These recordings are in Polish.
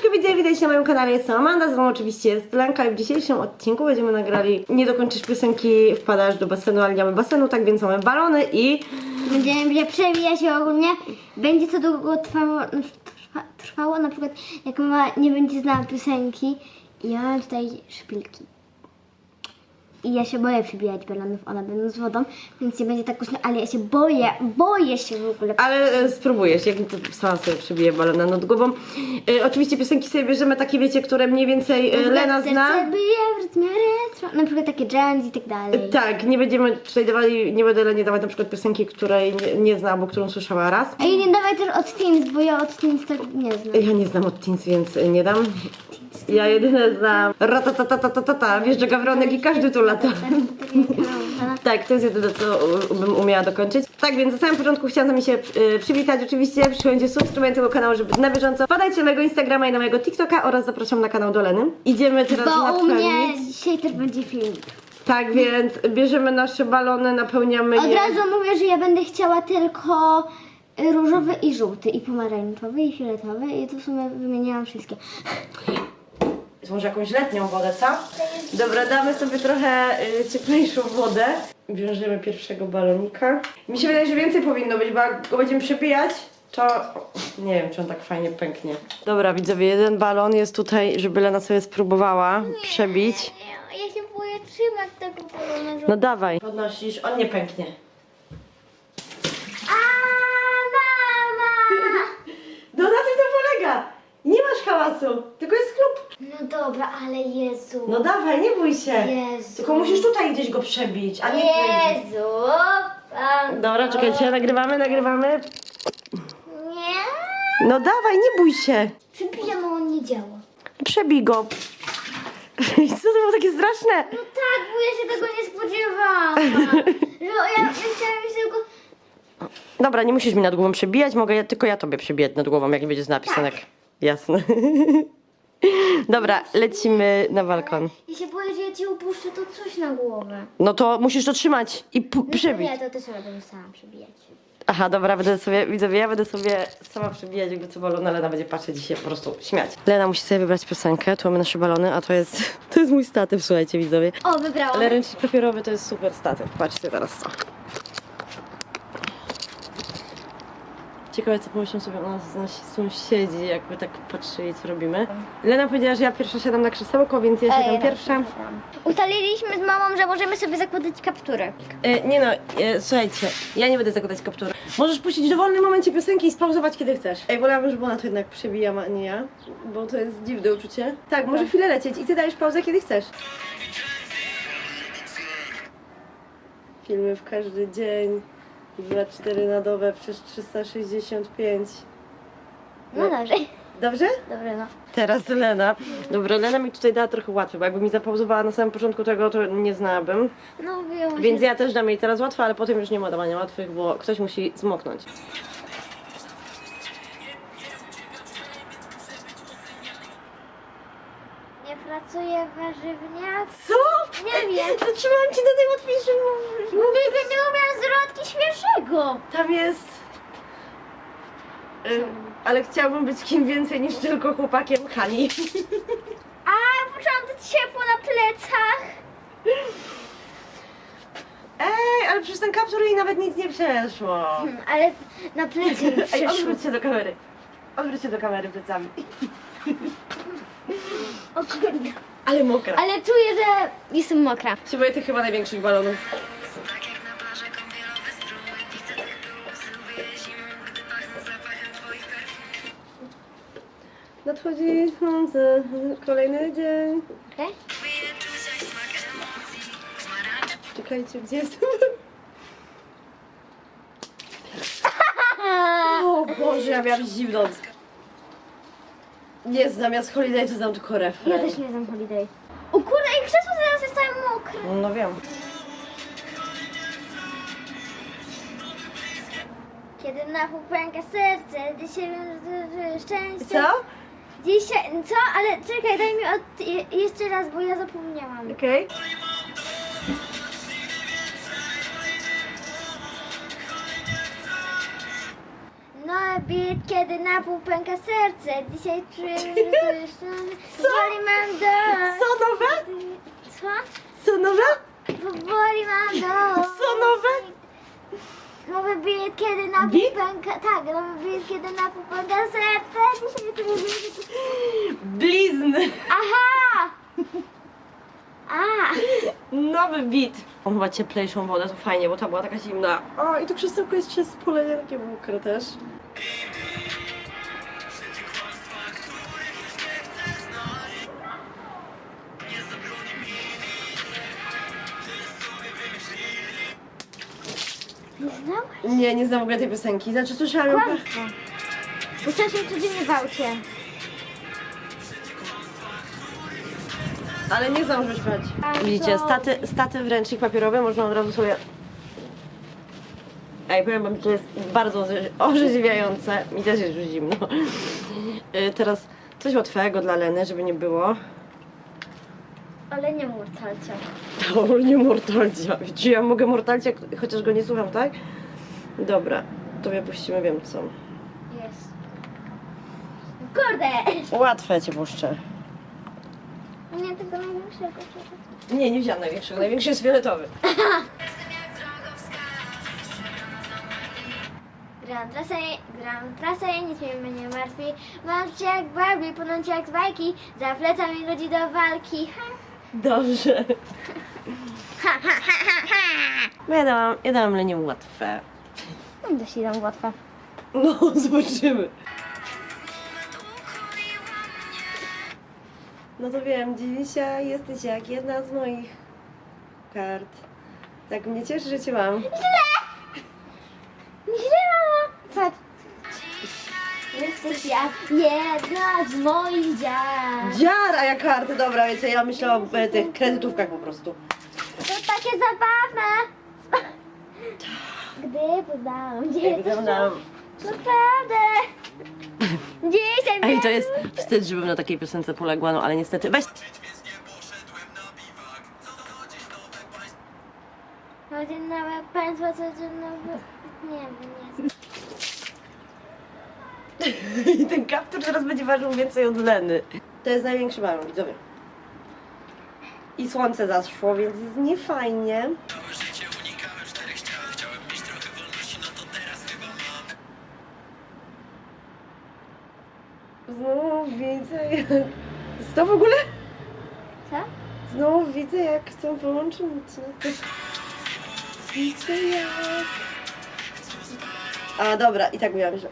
Siemaneczko, widzę, witajcie na moim kanale, jestem Amanda, z wami oczywiście jest Lenka i w dzisiejszym odcinku będziemy nagrali Nie dokończysz piosenki, wpadasz do basenu, ale nie mamy basenu, tak więc mamy balony i... Będziemy będzie przewijać się ogólnie. Będzie to długo trwało, trwa, trwało na przykład jak mama nie będzie znała piosenki i ja mam tutaj szpilki. I ja się boję przybijać balonów, one będą z wodą, więc nie będzie tak głośno, ale ja się boję, boję się w ogóle. Ale e, spróbujesz, jak to sama sobie przybiję balona nad głową. E, oczywiście piosenki sobie bierzemy takie, wiecie, które mniej więcej e, Lena zna. Bije w rytmie retro, na przykład takie jazz i tak dalej. Tak, nie będziemy tutaj dawali, nie będę Lenie dawać na przykład piosenki, której nie, nie zna, bo którą słyszała raz. A i nie dawaj też od Teens, bo ja od Teens tak nie znam. Ja nie znam od Teens, więc e, nie dam. Ja jedyne znam ratatatatata, że gawronek i każdy tu lata. Tak, to jest jedyne, co bym umiała dokończyć. Tak, więc na samym początku chciałam wami się y, przywitać. Oczywiście przyjąć subskrybuję tego kanału, żeby być na bieżąco. Wpadajcie na mojego Instagrama i na mojego TikToka oraz zapraszam na kanał do Leny. Idziemy teraz Bo u mnie dzisiaj też będzie film. Tak, więc bierzemy nasze balony, napełniamy Od je. razu mówię, że ja będę chciała tylko różowy i żółty, i pomarańczowy, i fioletowy, i to w sumie wymieniałam wszystkie. Może jakąś letnią wodę, co? Dobra, damy sobie trochę y, cieplejszą wodę. Bierzemy pierwszego balonika. Mi się wydaje, że więcej powinno być, bo jak go będziemy przebijać, to nie wiem, czy on tak fajnie pęknie. Dobra, widzowie, jeden balon jest tutaj, żeby Lena sobie spróbowała przebić. Ja się boję trzymać tego balonu. No dawaj. Podnosisz, on nie pęknie. A mama! No na tym to polega. Nie masz hałasu, tylko jest klub. No dobra, ale Jezu. No dawaj, nie bój się. Jezu. Tylko musisz tutaj gdzieś go przebić, a nie tu. Jezu! Pan... Dobra, czekajcie, nagrywamy, nagrywamy. Nie? No dawaj, nie bój się. Przybijam, a on nie działa. Przebij go. Co to było takie straszne? No tak, bo ja się tego nie spodziewałam. Że ja, ja chciałam mieć tylko... Dobra, nie musisz mi nad głową przebijać, mogę ja, tylko ja tobie przebijać nad głową, jak nie będzie znała piosenek. Jasne. Dobra, lecimy na balkon. Się boję, że ja ci upuszczę to coś na głowę. No to musisz to trzymać i pu- przebić. Nie, to też ja będę sama przebijać. Aha, dobra, będę sobie, widzowie, ja będę sobie sama przebijać, jakby co balon, Lena będzie patrzeć i się po prostu śmiać. Lena musi sobie wybrać piosenkę, tu mamy nasze balony, a to jest, to jest mój statyw, słuchajcie, widzowie. O, wybrałam. Ale ręcznik papierowy to jest super statyw, patrzcie teraz co. Ciekawe co pomyślą sobie o nas nasi sąsiedzi, jakby tak patrzyli co robimy. Lena powiedziała, że ja pierwsza siadam na krzesełko, więc ja siadam pierwsza. Ustaliliśmy z mamą, że możemy sobie zakładać kapturę. E, nie no, e, słuchajcie, ja nie będę zakładać kaptury. Możesz puścić w dowolnym momencie piosenki i spauzować kiedy chcesz. Ej, wolałabym, żeby ona to jednak przebijała, a nie ja, bo to jest dziwne uczucie. Tak, może chwilę lecieć i ty dajesz pauzę kiedy chcesz. Filmy w każdy dzień, 2-4 na dobę przez 365. No dobrze. Dobrze? Dobrze, no. Teraz Lena. Dobra, Lena mi tutaj dała trochę łatwiej, bo jakby mi zapauzowała na samym początku tego, to nie znałabym. No wiem. Więc ja też dam jej teraz łatwo, ale potem już nie ma dawania łatwych, bo ktoś musi zmoknąć. Pracuję w warzywniach. Co? Nie wiem. Zatrzymałam ci na najłatwiejszym. Mówię, że nie umiem zrobić świeżego. Tam jest... Y, ale chciałabym być kim więcej niż tylko chłopakiem Hani. A, poczułam to ciepło na plecach. Ej, ale przez ten kaptur jej nawet nic nie przeszło. Hmm, ale na plecy mi Ej, przyszło. odwróć się do kamery. Odwróć się do kamery plecami. O kurde. Ale mokra. Ale czuję, że jestem mokra. Się boję tych chyba największych balonów. Tak Nadchodzi słońce, kolejny dzień. Okej? Czekajcie, gdzie jestem? O Boże, ja miałam zimno. Nie, zamiast holiday to znam tylko Ja refren. też nie znam holiday. O kurde, i krzesło teraz jest całe mokre. No wiem. Kiedy na pęka serce, dzisiaj szczęście. Co? Dzisiaj, co? Ale czekaj, daj mi od, je, jeszcze raz, bo ja zapomniałam. Okej. No bit, kiedy na pół pęka serce. Dzisiaj czuję, że już powoli mam dość. Co nowe? Co? Co nowe? Powoli mam dość. Co nowe? Nowy bit, kiedy na pół Bit? pęka... Tak, nowy bit, kiedy na pół pęka serce. Dzisiaj czuję, że... Blizny. Aha! A! Nowy bit. On chyba cieplejszą wodę, to fajnie, bo ta była taka zimna. O, i to krzesełko jest jeszcze z polejenkiem mokre też. Nie, nie znam w ogóle tej piosenki. Znaczy słyszałam ją... Kłamstwo. Usłyszę codziennie w aucie. Ale nie znam, żeby śpiewać. Widzicie, staty, staty w ręcznik papierowy można od razu sobie... Ej, powiem wam, że to jest bardzo orze- orzeźwiające. Mi też jest już zimno. Y, Teraz coś łatwego dla Leny, żeby nie było. Ale nie murtalcia. O, nie mortalcia. Czy ja mogę mortalcia, chociaż go nie słucham, tak? Dobra, tobie puścimy, wiem co. Jest. Kurde! Łatwe cię puszczę. Nie tego największego. Nie, nie wziąłem największego. Największy jest fioletowy. Gram trasę, gram trasę, nic mnie nie martwi. Mam cię jak Barbie, płynąć jak z bajki. Za plecami ludzi do walki. Ha, Dobrze. ha, ha, ha, ha, ha. No ja dałam, ja dałam Lenie łatwe. No dość dam łatwe. No, zobaczymy. No to wiem, dzisiaj jesteś jak jedna z moich kart. Tak mnie cieszy, że cię mam. Źle, mama! Patrz. Jesteś jak jedna z moich dziar. Dziar, a ja karty, dobra, wiecie, ja myślę o e, tych kredytówkach po prostu. To takie zabawne. Gdy poznałam Jak dziecko. wyglądam. Naprawdę. Dzisiaj Ej, to jest wstyd, żebym na takiej piosence poległa, no ale niestety. Weź. Codziennowe państwo, codziennowe... Nie wiem, nie I ten kaptur teraz będzie ważył więcej od Leny. To jest największy balon, widzowie. I słońce zaszło, więc jest niefajnie. Znowu to w ogóle? Co? Znowu widzę jak chcą połączyć nas. Widzę jak... A dobra, i tak miałam, że...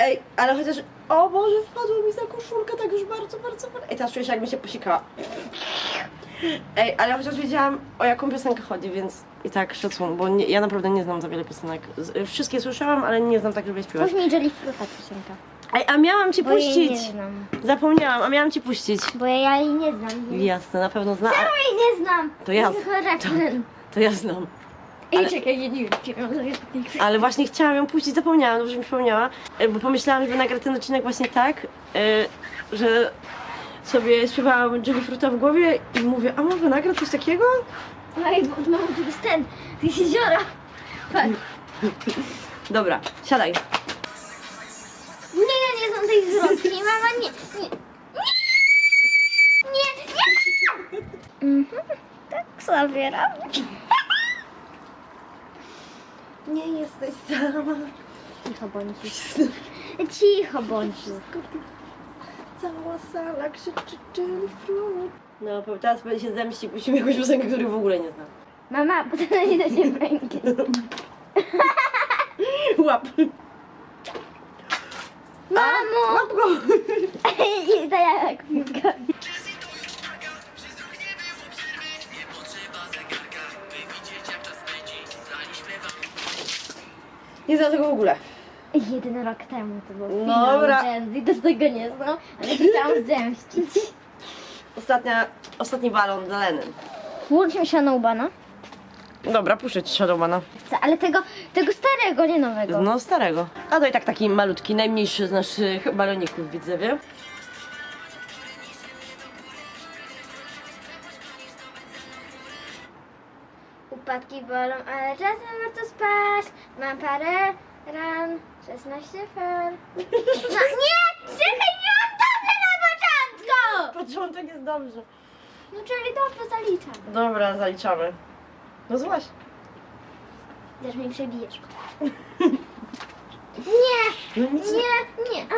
Ej, ale chociaż... O Boże, wpadła mi za koszulkę tak już bardzo, bardzo, bardzo... Ej, teraz czuję się jakby się posikała. Ej, ale chociaż wiedziałam o jaką piosenkę chodzi, więc i tak szacun, bo nie, ja naprawdę nie znam za wiele piosenek. Z, wszystkie słyszałam, ale nie znam tak, żeby śpiewać. Później Jellyfruta piosenka. Ej, a miałam ci Bo jej nie puścić! znam. Zapomniałam, a miałam ci puścić. Bo ja jej nie znam. Nie. Jasne, na pewno zna. A- jej nie znam. To ja-. To ja znam. Ej, ale- czekaj, ja nie wiem, czy zrobię. Ale właśnie chciałam ją puścić, zapomniałam, dobrze mi przypomniała, e, bo pomyślałam, żeby nagrać ten odcinek właśnie tak, e, że sobie śpiewałam Jelly Fruta w głowie i mówię, a może nagrać coś takiego? No i bo- no, tu jest ten, to jest jeziora. Patrz. Dobra, siadaj. Nie, ja nie znam tej zwrotki. Mama, nie, nie. Nie, nie, nie. Mhm, tak sobie robię. Nie jesteś sama. Cicho bądź. Cicho bądź. Cała sala krzyczy Jelly Fruit. No, teraz będzie się zemścić, musimy jakąś piosenkę, której w ogóle nie znam. Mama, bo to nie da się ręki. Łap. Mamo! Łap go. I to ja jak piłka. Nie znam tego w ogóle. Jeden rok temu to był Dobra. finał Gen Z i do tego nie znam, ale chciałam zemścić. Ostatnia, ostatni balon dla Leny. Włączmy się na Ubana. Dobra, puszczę ci Shadowmana. Chcę, Ale tego, tego starego, nie nowego. No, starego. A to i tak taki malutki, najmniejszy z naszych baloników, widzowie. Łopatki bolą, ale czasem warto spać. Mam parę ran, 16 fal. No nie! Czekaj, nie mam dobrze na początku! Początek jest dobrze. No czyli dobrze zaliczam. Dobra, zaliczamy. No złaś. Też mi przebijesz. Nie! No nic nie... Nie, nie. A,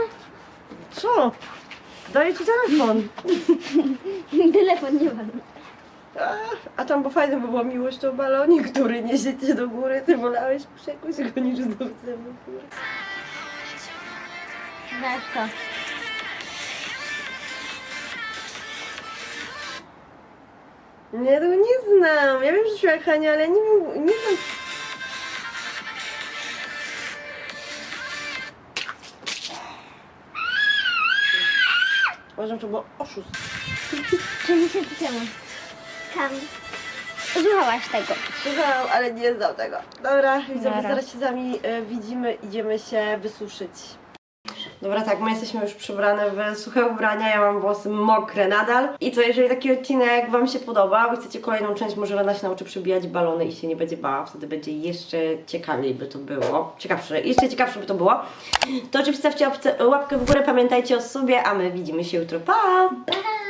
Co? Daję ci telefon. telefon nie ma. A, a tam, bo fajne by było miłość to balonie, który niesie cię do góry. Ty wolałeś przekuć go niż do celu. Lekko. Nie, tego nie znam. Ja wiem, że śpiewa Hania, ale nie wiem, nie znam. Uważam, że to było oszust. Trzy miesiące temu. Skam. Słuchałaś tego. Słucham, ale nie znam tego. Dobra, Nara. zaraz się z wami e, widzimy, idziemy się wysuszyć. Dobra, tak, my jesteśmy już przebrane w suche ubrania, ja mam włosy mokre nadal. I co, jeżeli taki odcinek Wam się podoba, bo chcecie kolejną część, może Lena się nauczy przybijać balony i się nie będzie bała, wtedy będzie jeszcze ciekawiej by to było. Ciekawsze, jeszcze ciekawsze by to było. To oczywiście stawcie łapkę w górę, pamiętajcie o sobie, a my widzimy się jutro. Pa! Pa!